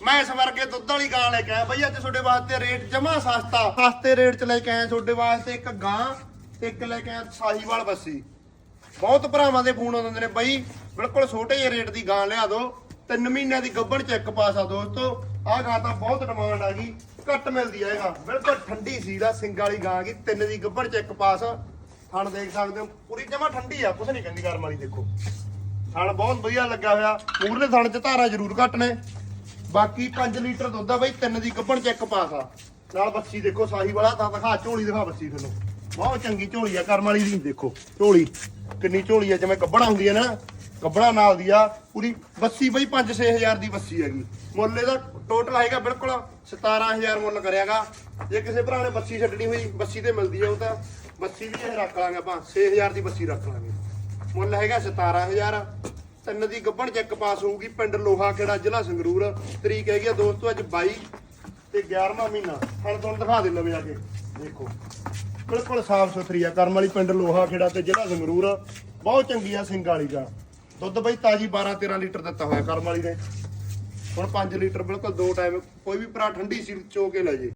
ਮੈਂ ਇਸ ਵਰਗੇ ਦੁੱਧ ਵਾਲੀ ਗਾਂ ਲੈ ਕੇ ਆਇਆ ਬਈ, ਅੱਜ ਤੁਹਾਡੇ ਵਾਸਤੇ ਰੇਟ ਜਮਾ ਸਸਤਾ। ਸਸਤੇ ਰੇਟ 'ਚ ਲੈ ਕੇ ਆਇਆ ਤੁਹਾਡੇ ਵਾਸਤੇ ਇੱਕ ਗਾਂ ਤੇ ਇੱਕ ਲੈ ਕੇ ਆਇਆ ਸਾਹੀਵਾਲ ਬੱਸੀ। ਬਹੁਤ ਭਰਾਵਾਂ ਦੇ ਫੋਨ ਆਉਂਦੇ ਨੇ ਬਈ, ਬਿਲਕੁਲ ਛੋਟੇ ਜਿਹੇ ਰੇਟ ਦੀ ਗਾਂ ਲਿਆ ਦਿਓ, ਤਿੰਨ ਮਹੀਨਿਆਂ ਦੀ ਗੱਬਣ ਚ ਇੱਕ ਆ ਦੋਸਤੋ ਆਹ ਗਾਂ ਤਾਂ ਬਹੁਤ ਡਿਮਾਂਡ ਆ ਗਈ, ਘੱਟ ਮਿਲਦੀ ਆ ਇਹ ਗਾਂ। ਬਿਲਕੁਲ ਠੰਡੀ ਸੀ ਦਾ ਸਿੰਘ ਵਾਲੀ ਗਾਂ ਗਈ ਤਿੰਨ ਦੀ ਗੱਭਣ ਚ ਇੱਕ ਪਾਸ। ਥਣ ਦੇਖ ਸਕਦੇ ਹੋ, ਪੂਰੀ ਜਮਾ ਠੰਡੀ ਆ, ਕੁਛ ਨਹੀਂ ਕਹਿੰਦੀ ਗਰਮ ਵਾਲੀ ਦੇਖੋ। ਥਣ ਬਹੁਤ ਵਧੀਆ ਲੱਗਾ ਹੋਇਆ ਮੂਰਲੇ ਥਣ ਚ ਧਾਰਾ ਜ਼ਰੂਰ ਘੱਟ ਨੇ। ਬਾਕੀ 5 ਲੀਟਰ ਦੁੱਧ ਆ ਬਈ, ਤਿੰਨ ਦੀ ਗੱਭਣ ਚ ਇੱਕ ਪਾਸ ਆ। ਨਾਲ ਬੱਚੀ ਦੇਖੋ, ਸਾਹੀ ਵਾਲਾ, ਤਾਂ ਦਿਖਾ, ਝੋਲੀ ਦਿਖਾ ਬੱਚੀ ਤੁਹਾਨੂੰ। ਬਹੁਤ ਚੰਗੀ ਝੋਲੀ ਆ, ਕਰਮ ਵਾਲੀ ਦੀ ਦੇਖੋ, ਝੋਲੀ। ਕਿੰਨੀ ਝੋਲੀ ਆ, ਜਿਵੇਂ ਗੱਬਣਾ ਹੁੰਦੀ ਆ ਨਾ ਗੱਬਣਾ ਨਾਲ ਦੀ ਆ, ਪੂਰੀ ਬੱਸੀ ਬਈ 5-6000 ਦੀ ਬੱਸੀ ਹੈਗੀ। ਮੁੱਲ ਇਹਦਾ ਟੋਟਲ ਆਏਗਾ ਬਿਲਕੁਲ 17000 ਮੁੱਲ ਕਰਿਆਗਾ। ਜੇ ਕਿਸੇ ਭਰਾ ਨੇ ਬੱਸੀ ਛੱਡਣੀ ਹੋਈ, ਬੱਸੀ ਤੇ ਮਿਲਦੀ ਆ ਉਹ ਤਾਂ ਬੱਸੀ ਵੀ ਇਹ ਰੱਖ ਲਾਂਗੇ ਆਪਾਂ 6000 ਦੀ ਬੱਸੀ ਰੱਖ ਲਾਂਗੇ। ਮੁੱਲ ਹੈਗਾ 17000 ਤਿੰਨ ਦੀ ਗੱਭਣ ਚੈੱਕ ਪਾਸ ਹੋਊਗੀ, ਪਿੰਡ ਲੋਹਾ ਖੇੜਾ, ਜ਼ਿਲ੍ਹਾ ਸੰਗਰੂਰ। ਤਰੀਕ ਹੈਗੀ ਆ ਦੋਸਤੋ, ਅੱਜ 22 ਤੇ 11ਵਾਂ ਮਹੀਨਾ। ਹੁਣ ਤੁਹਾਨੂੰ ਦਿਖਾ ਦੇ ਲਵੇ ਆ ਕੇ। ਦੇਖੋ, ਬਿਲਕੁਲ ਸਾਫ਼ ਸੁਥਰੀ ਆ, ਕਰਮ ਵਾਲੀ ਪਿੰਡ ਲੋਹਾ ਖੇੜਾ ਤੇ ਜ਼ਿਲ੍ਹਾ ਸੰਗਰੂਰ। ਬਹੁਤ ਚੰਗੀ ਆ ਸਿੰਘ ਵਾਲੀ ਦਾ। ਦੁੱਧ ਬਈ ਤਾਜੀ 12 13 ਲੀਟਰ ਦਿੱਤਾ ਹੋਇਆ ਕਰਮ ਵਾਲੀ ਨੇ। ਹੁਣ 5 ਲੀਟਰ, ਬਿਲਕੁਲ ਦੋ ਟਾਈਮ ਕੋਈ ਵੀ ਭਰਾ ਠੰਡੀ ਸੀ ਚੋ ਕੇ ਲੈ ਜੇ।